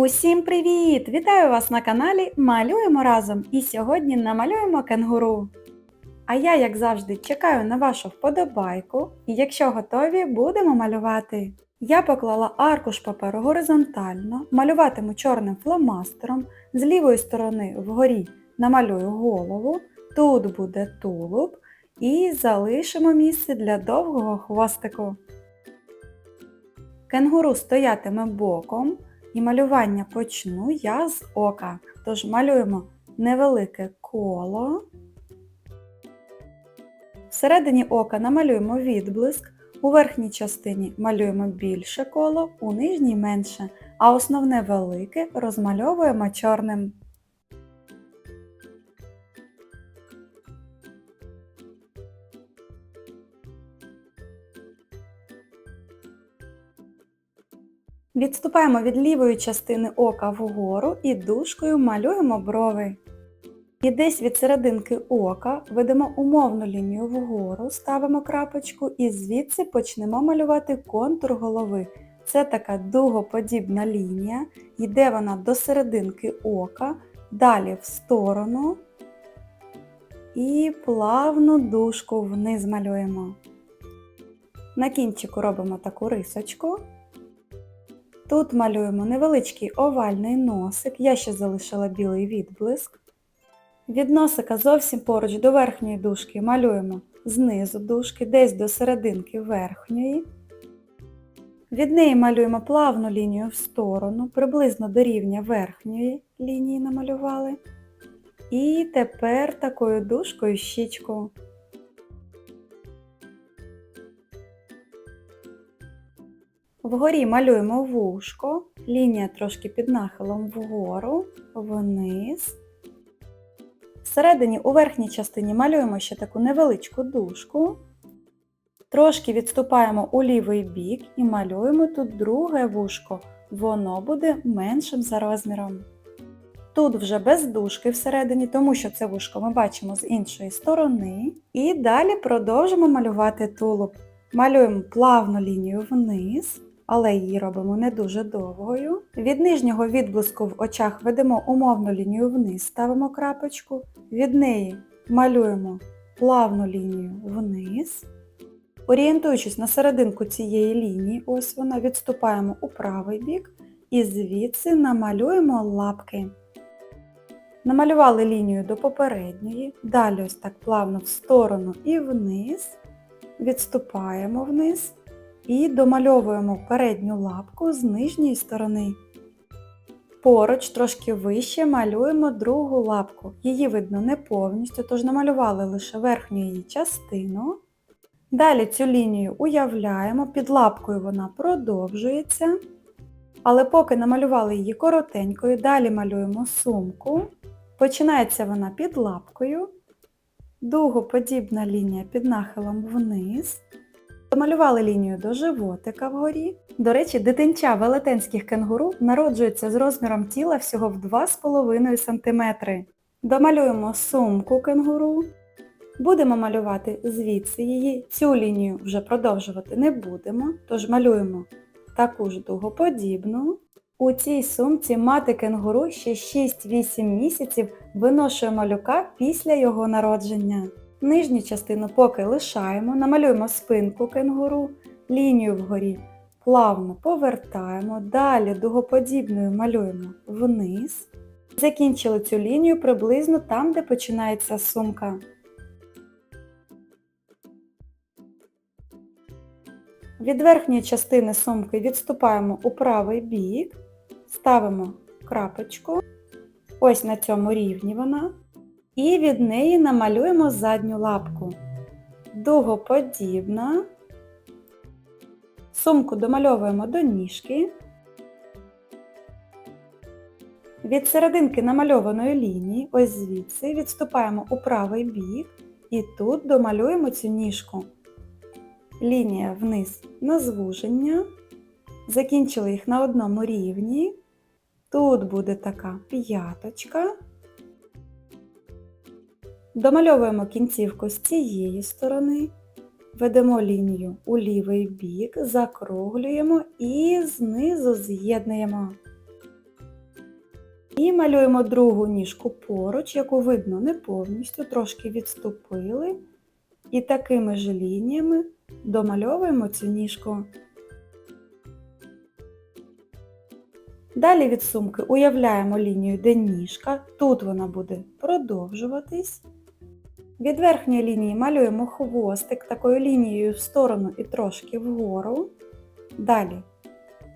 Усім привіт! Вітаю вас на каналі Малюємо разом і сьогодні намалюємо кенгуру. А я, як завжди, чекаю на вашу вподобайку і якщо готові, будемо малювати. Я поклала аркуш паперу горизонтально, малюватиму чорним фломастером, з лівої сторони вгорі намалюю голову, тут буде тулуб і залишимо місце для довгого хвостику. Кенгуру стоятиме боком. І малювання почну я з ока. Тож малюємо невелике коло. Всередині ока намалюємо відблиск, у верхній частині малюємо більше коло, у нижній менше, а основне велике розмальовуємо чорним. Відступаємо від лівої частини ока вгору і дужкою малюємо брови. І десь від серединки ока ведемо умовну лінію вгору, ставимо крапочку і звідси почнемо малювати контур голови. Це така дугоподібна лінія, йде вона до серединки ока, далі в сторону і плавну дужку вниз малюємо. На кінчику робимо таку рисочку. Тут малюємо невеличкий овальний носик, я ще залишила білий відблиск. Від носика зовсім поруч до верхньої дужки малюємо знизу дужки, десь до серединки верхньої. Від неї малюємо плавну лінію в сторону, приблизно до рівня верхньої лінії намалювали. І тепер такою дужкою щічку. Вгорі малюємо вушко, лінія трошки під нахилом вгору, вниз. Всередині у верхній частині малюємо ще таку невеличку дужку. Трошки відступаємо у лівий бік і малюємо тут друге вушко. Воно буде меншим за розміром. Тут вже без дужки всередині, тому що це вушко ми бачимо з іншої сторони. І далі продовжимо малювати тулуб. Малюємо плавну лінію вниз але її робимо не дуже довгою. Від нижнього відблиску в очах ведемо умовну лінію вниз, ставимо крапочку, від неї малюємо плавну лінію вниз. Орієнтуючись на серединку цієї лінії, ось вона, відступаємо у правий бік і звідси намалюємо лапки. Намалювали лінію до попередньої, далі ось так плавно в сторону і вниз, відступаємо вниз і домальовуємо передню лапку з нижньої сторони. Поруч трошки вище малюємо другу лапку. Її видно не повністю, тож намалювали лише верхню її частину. Далі цю лінію уявляємо, під лапкою вона продовжується. Але поки намалювали її коротенькою, далі малюємо сумку. Починається вона під лапкою, дугоподібна лінія під нахилом вниз. Домалювали лінію до животика вгорі. До речі, дитинча велетенських кенгуру народжується з розміром тіла всього в 2,5 см. Домалюємо сумку кенгуру. Будемо малювати звідси її. Цю лінію вже продовжувати не будемо, тож малюємо таку ж дугоподібну. У цій сумці мати кенгуру ще 6-8 місяців виношує малюка після його народження. Нижню частину поки лишаємо, намалюємо спинку кенгуру, лінію вгорі плавно повертаємо, далі дугоподібною малюємо вниз. Закінчили цю лінію приблизно там, де починається сумка. Від верхньої частини сумки відступаємо у правий бік, ставимо крапочку. Ось на цьому рівні вона і від неї намалюємо задню лапку. Дугоподібна. Сумку домальовуємо до ніжки. Від серединки намальованої лінії, ось звідси, відступаємо у правий бік і тут домалюємо цю ніжку. Лінія вниз на звуження. Закінчили їх на одному рівні. Тут буде така п'яточка. Домальовуємо кінцівку з цієї сторони, ведемо лінію у лівий бік, закруглюємо і знизу з'єднуємо. І малюємо другу ніжку поруч, яку видно не повністю, трошки відступили. І такими ж лініями домальовуємо цю ніжку. Далі від сумки уявляємо лінію, де ніжка, тут вона буде продовжуватись. Від верхньої лінії малюємо хвостик такою лінією в сторону і трошки вгору. Далі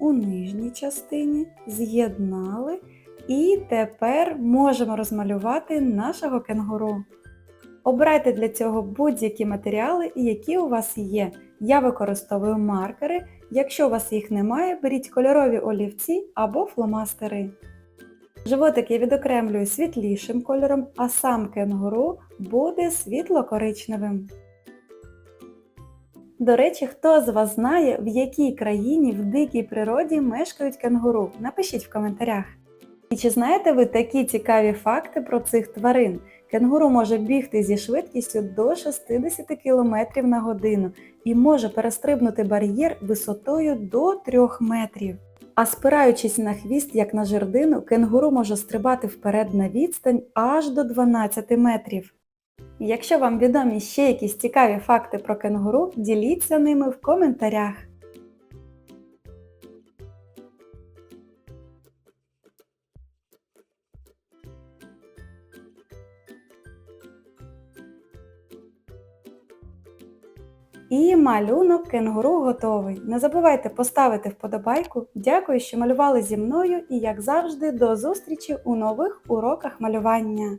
у нижній частині з'єднали і тепер можемо розмалювати нашого кенгуру. Обирайте для цього будь-які матеріали, які у вас є. Я використовую маркери. Якщо у вас їх немає, беріть кольорові олівці або фломастери. Животик я відокремлюю світлішим кольором, а сам кенгуру буде світло-коричневим. До речі, хто з вас знає, в якій країні в дикій природі мешкають кенгуру? Напишіть в коментарях. І чи знаєте ви такі цікаві факти про цих тварин? Кенгуру може бігти зі швидкістю до 60 км на годину і може перестрибнути бар'єр висотою до 3 метрів. А спираючись на хвіст, як на жердину, кенгуру може стрибати вперед на відстань аж до 12 метрів. Якщо вам відомі ще якісь цікаві факти про кенгуру, діліться ними в коментарях. І малюнок кенгуру готовий. Не забувайте поставити вподобайку. Дякую, що малювали зі мною і, як завжди, до зустрічі у нових уроках малювання.